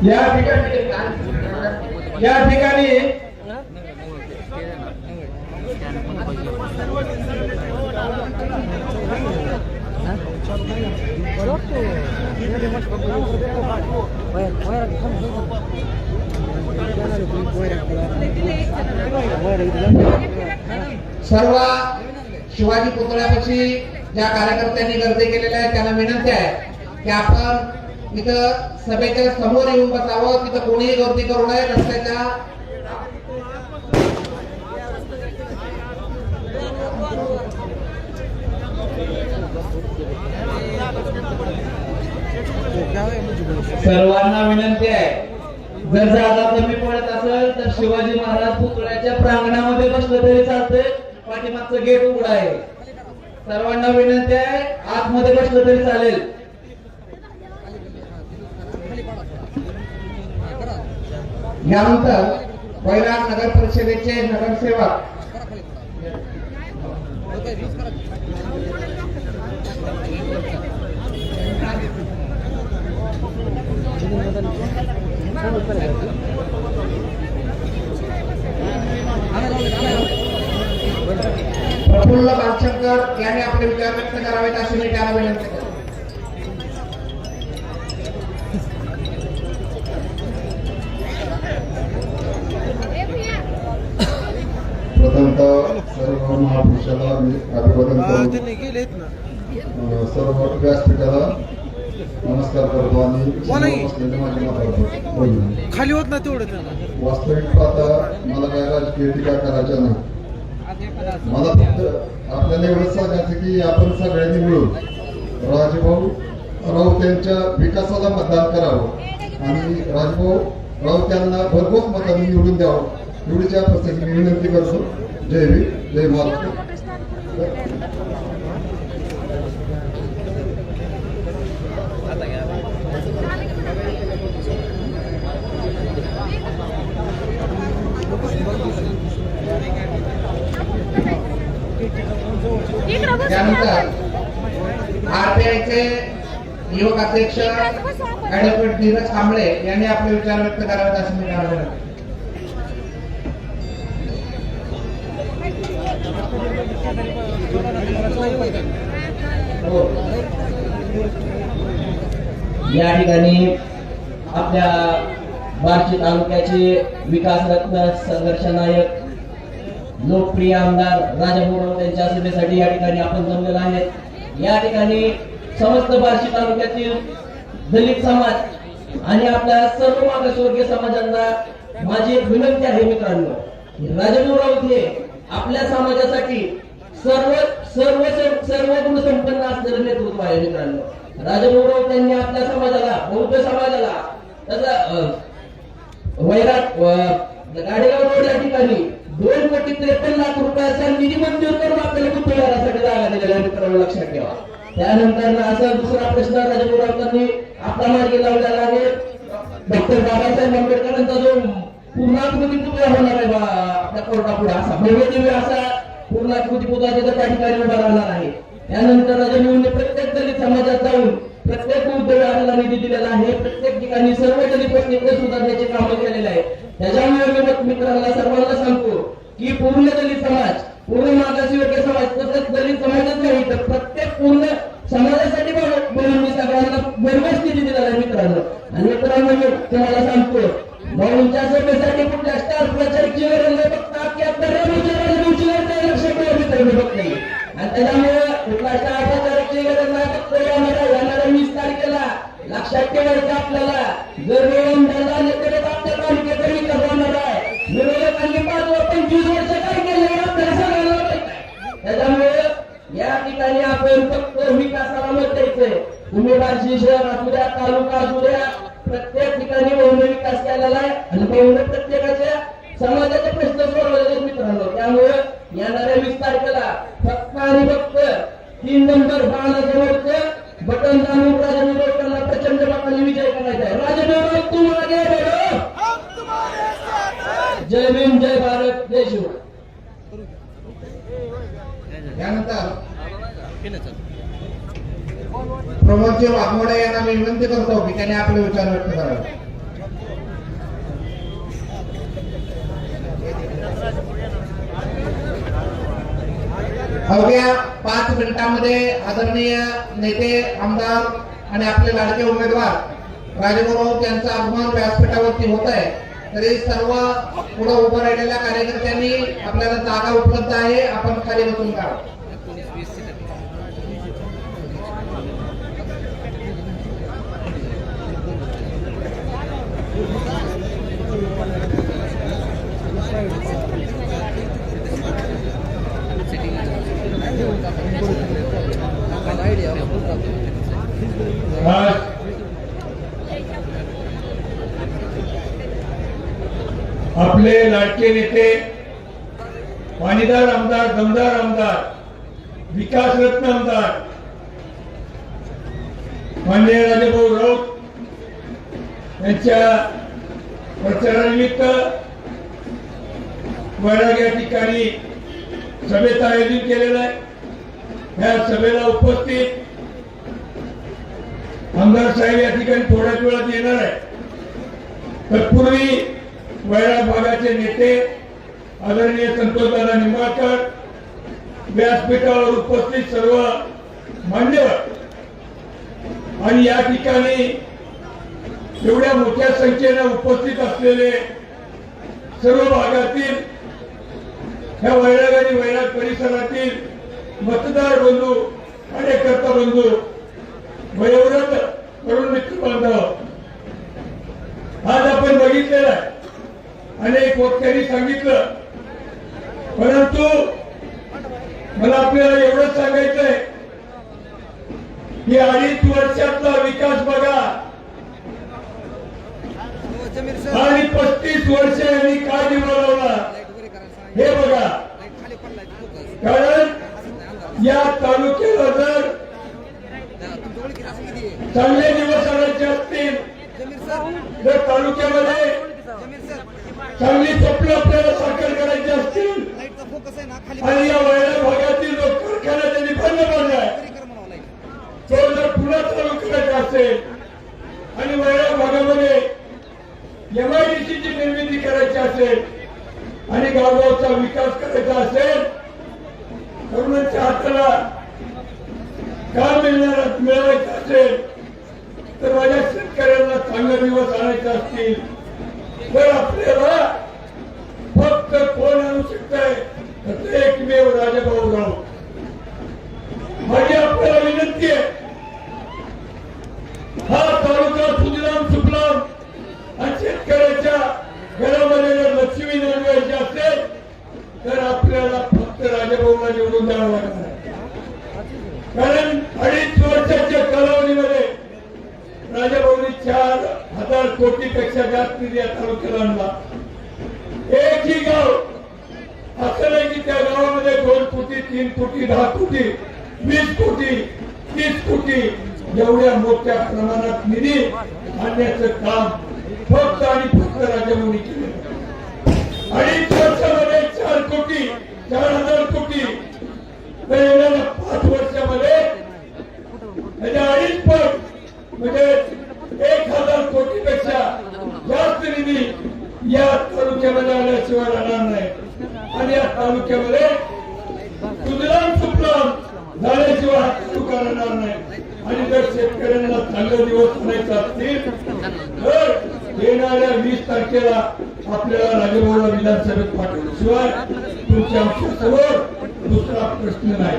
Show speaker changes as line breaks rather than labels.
या ठिकाणी या ठिकाणी सर्व शिवाजी पुतळ्यापाशी ज्या कार्यकर्त्यांनी गर्दी केलेल्या आहे त्यांना विनंती आहे की आपण इथं सभेच्या समोर येऊन बसावं तिथं कोणीही गर्दी करू नये रस्त्याच्या सर्वांना विनंती आहे. जर जागा कमी पडत असेल तर शिवाजी महाराज पुतळ्याच्या प्रांगणामध्ये बसलं तरी चालतंय. पाठीमागचं गेट उघड आहे. सर्वांना विनंती आहे आतमध्ये बसलं तरी चालेल. यानंतर वैराग नगर परिषदेचे नगरसेवक. प्रफुल्ल बालशंकर यांनी आपले विचार व्यक्त करावेत अशी मी त्याला विनंती
महापुरुषाला मी अभिवादन करतो सर्व व्यासपीठाला नमस्कार करतो आणि माझे माता
खाली होत ना तेवढं
वास्तविक पाहता मला काय राजकीय टीका करायच्या नाही मला फक्त आपल्याला एवढंच सांगायचं की आपण सगळ्यांनी मिळून राजभाऊ राऊत यांच्या विकासाला मतदान करावं आणि राजभाऊ राऊत यांना भरघोस मतांनी निवडून द्यावं. एवढीच या प्रसंगी मी विनंती करतो. जय भीम जय
त्यानंतर आरपीआयचे युवक अध्यक्ष ऍडव्होकेट धीरज कांबळे यांनी आपले विचार व्यक्त करावेत असं मी
या ठिकाणी आपल्या बार्शी तालुक्याचे विकास रत्न संघर्ष नायक लोकप्रिय आमदार राजाभाऊ राऊत यांच्या सभेसाठी या ठिकाणी आपण जमलेलो आहे या ठिकाणी समस्त बार्शी तालुक्यातील दलित समाज आणि आपल्या सर्व मागासवर्गीय समाजांना माझी एक विनंती आहे मित्रांनो राजाभाऊ राऊत हे आपल्या समाजासाठी सर्व सर्व सर्व गुणसंपन्न असलेलं नेतृत्व आहे मित्रांनो. राजभाऊ त्यांनी आपल्या समाजाला बौद्ध समाजाला त्याचा अं, वैराट गाडेगाव रोड या ठिकाणी दोन कोटी त्रेपन्न लाख रुपयाचा निधी मंजूर करून आपल्याला कुतुबासाठी जागा दिलेल्या आहे मित्रांनो लक्षात ठेवा. त्यानंतर असा दुसरा प्रश्न राजभाऊरावांनी आपला मार्गी लावलेला आहे. डॉक्टर बाबासाहेब आंबेडकरांचा जो पूर्णाकृती पुतळा होणार आहे आपल्या कोर्टापुढे असा भव्य दिव्य असा पूर्ण पुतळा त्या ठिकाणी उभा राहणार आहे. त्यानंतर राजाभाऊंनी प्रत्येक दलित समाजात जाऊन प्रत्येक उद्योगाला निधी दिलेला आहे. प्रत्येक ठिकाणी सर्व दलित वस्तीकडे सुधारण्याचे काम केलेले आहे त्याच्यामुळे मी मित्रांना सर्वांना सांगतो की पूर्ण दलित समाज पूर्ण मागासवर्गीय समाज तसंच दलित समाजच नाही तर प्रत्येक पूर्ण ठेवा मित्रांनो फक्त आणि त्याच्यामुळे कुठला स्टार प्रचाराची गरज फक्त येणाऱ्या वीस तारखेला लक्षात ठेवायचं आपल्याला. जर मिळवून झाला तर आपल्या तालुक्याचा विकास होणार आहे. विरोधकांनी पाच पंचवीस वर्ष काय केलं आपल्याला सांगायला त्याच्यामुळे या ठिकाणी आपण फक्त विकासाला मत द्यायचंय. तुम्ही बार्शी शहर असू द्या तालुका असू द्या प्रत्येक ठिकाणी बहुन विकास केलेला आहे. आणि बहुन प्रत्येकाच्या समाजाच्या प्रश्न मित्रांनो त्यामुळे येणाऱ्या वीस तारखेला फक्त आणि फक्त तीन नंबर बाळाजवळच बटन दाबून राजन लोकांना प्रचंड मताने विजय करायचा आहे. राजन तुम आगे जय भीम जय भारत जय शिव.
त्यानंतर प्रमोदजी वाघमोडे यांना मी विनंती करतो की त्यांनी आपले विचार व्यक्त करावे. अवघ्या पाच मिनिटांमध्ये आदरणीय नेते आमदार आणि आपले लाडके उमेदवार राजगुरू यांचा आगमन व्यासपीठावरती होत आहे. तरी सर्व पुढे उभं राहिलेल्या कार्यकर्त्यांनी आपल्याला जागा उपलब्ध आहे. आपण खाली बसून का
आज आपले लाडके नेते पाणीदार आमदार दमदार आमदार विकासरत्न आमदार माननीय राजेभाऊ राऊत यांच्या प्रचारानिमित्त वैराग या ठिकाणी सभेचं आयोजन केलेलं आहे. या सभेला उपस्थित आमदार साहेब या ठिकाणी थोड्याच वेळात येणार आहे तत्पूर्वी वैराग भागाचे नेते आदरणीय संतोषदादा निंबाळकर व्यासपीठावर उपस्थित सर्व मान्यवर. आणि या ठिकाणी एवढ्या मोठ्या संख्येनं उपस्थित असलेले सर्व भागातील ह्या वैराग आणि वैराग परिसरातील मतदार बंधू कार्यकर्ता बंधू वयोवृद्ध तरुण मित्र बांधव आज आपण बघितलेलं आहे. अनेक वक्त्यांनी सांगितलं. परंतु मला आपल्याला एवढंच सांगायचंय की अडीच वर्षातला विकास बघा. आणि पस्तीस वर्ष यांनी काय निवडवला हे बघा. कारण या तालुक्याला जर चांगले दिवस आणायचे असतील जर तालुक्यामध्ये चांगली स्वप्न आपल्याला साकार करायची असतील आणि या वैरा भागातील जो कारखाना त्यांनी बंद पाडलाय तो जर पुन्हा चालू करायचा असेल आणि वैरा भागामध्ये एमआयडीसीची निर्मिती करायची असेल आणि गावगावचा विकास करायचा असेल तरुणांच्या हाताला काम मिळणार मिळवायचं असेल तर माझ्या शेतकऱ्यांना चांगले दिवस आणायचे असतील. तर आपल्याला फक्त कोण आणू शकताय तर एकमेव राजाभाऊ राव. माझी आपल्याला विनंती आहे. हा तालुका सुजलाम सुफलाम आणि शेतकऱ्याच्या घरामध्ये जर लक्ष्मी निर्मायची असेल तर आपल्याला फक्त राजाभाऊला निवडून द्यावं लागणार आहे. कारण अडीच वर्षाच्या कालावधीमध्ये राजाभाऊनी चार हजार कोटी पेक्षा जास्त निधी या तालुक्याला आणला. एकही गाव. असं नाही की त्या गावामध्ये दोन कोटी तीन कोटी दहा कोटी वीस कोटी तीस कोटी एवढ्या मोठ्या प्रमाणात निधी आणण्याचं काम फक्त आणि फक्त राजाभाऊनी केलं. अडीच वर्षामध्ये चार कोटी चार हजार कोटी तर येणाऱ्या पाच वर्षामध्ये त्याच्या अडीच पट म्हणजे एक हजार कोटी पेक्षा जास्त निधी या तालुक्यामध्ये आल्याशिवाय राहणार नाही आणि या तालुक्यामध्ये सुजलाम सुफलाम झाल्याशिवाय हा राहणार नाही. आणि जर शेतकऱ्यांना चांगले दिवस आणायचे असतील तर येणाऱ्या वीस तारखेला आपल्याला राजभवनला विधानसभेत पाठवल्याशिवाय तुमच्या आमच्यासमोर दुसरा प्रश्न नाही.